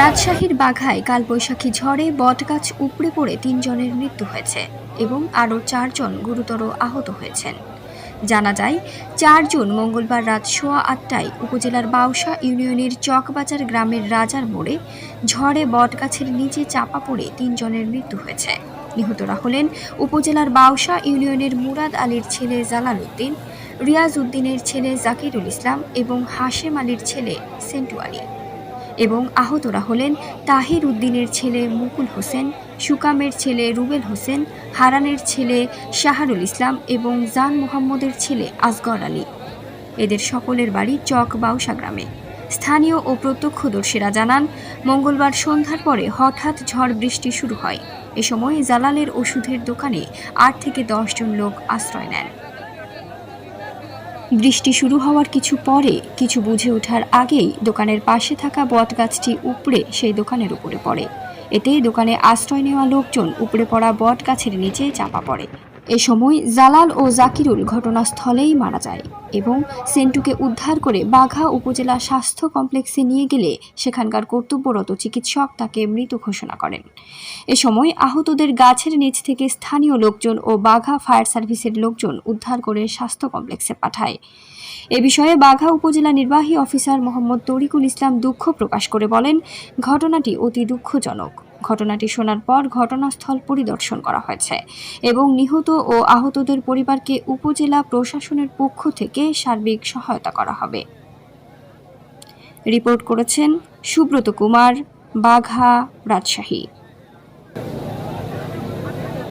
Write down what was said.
রাজশাহীর বাঘায় কালবৈশাখী ঝড়ে বটগাছ উপড়ে পড়ে তিনজনের মৃত্যু হয়েছে এবং আরও চারজন গুরুতর আহত হয়েছেন। জানা যায় চার জুন মঙ্গলবার রাত সোয়া আটটায় উপজেলার বাউসা ইউনিয়নের চকবাজার গ্রামের রাজার মোড়ে ঝড়ে বটগাছের নিচে চাপা পড়ে তিনজনের মৃত্যু হয়েছে। নিহতরা হলেন উপজেলার বাউসা ইউনিয়নের মুরাদ আলীর ছেলে জালাল উদ্দিন, রিয়াজ উদ্দিনের ছেলে জাকিরুল ইসলাম এবং হাশেম আলীর ছেলে সেন্টু আলী। এবং আহতরা হলেন তাহির উদ্দিনের ছেলে মুকুল হোসেন, সুকামের ছেলে রুবেল হোসেন, হারানের ছেলে শাহারুল ইসলাম এবং জান মোহাম্মদের ছেলে আসগর আলী। এদের সকলের বাড়ি চক বাউসা গ্রামে। স্থানীয় ও প্রত্যক্ষদর্শীরা জানান, মঙ্গলবার সন্ধ্যার পরে হঠাৎ ঝড় বৃষ্টি শুরু হয়। এ সময় জালালের ওষুধের দোকানে আট থেকে দশ জন লোক আশ্রয় নেন। বৃষ্টি শুরু হওয়ার কিছু পরে, কিছু বুঝে ওঠার আগেই দোকানের পাশে থাকা বটগাছটি উপড়ে সেই দোকানের উপরে পড়ে। এতে দোকানে আশ্রয় নেওয়া লোকজন উপড়ে পড়া বট গাছের নিচে চাপা পড়ে। এ সময় জালাল ও জাকিরুল ঘটনাস্থলেই মারা যায় এবং সেন্টুকে উদ্ধার করে বাঘা উপজেলা স্বাস্থ্য কমপ্লেক্সে নিয়ে গেলে সেখানকার কর্তব্যরত চিকিৎসক তাকে মৃত ঘোষণা করেন। এ সময় আহতদের গাছের নিচ থেকে স্থানীয় লোকজন ও বাঘা ফায়ার সার্ভিসের লোকজন উদ্ধার করে স্বাস্থ্য কমপ্লেক্সে পাঠায়। এ বিষয়ে বাঘা উপজেলা নির্বাহী অফিসার মোহাম্মদ তরিকুল ইসলাম দুঃখ প্রকাশ করে বলেন, ঘটনাটি অতি দুঃখজনক। ঘটনাটি শোনার পর ঘটনাস্থল পরিদর্শন করা হয়েছে এবং নিহত ও আহতদের পরিবারকে উপজেলা প্রশাসনের পক্ষ থেকে সার্বিক সহায়তা করা হবে। রিপোর্ট করেছেন সুব্রত কুমার, বাঘা, রাজশাহী।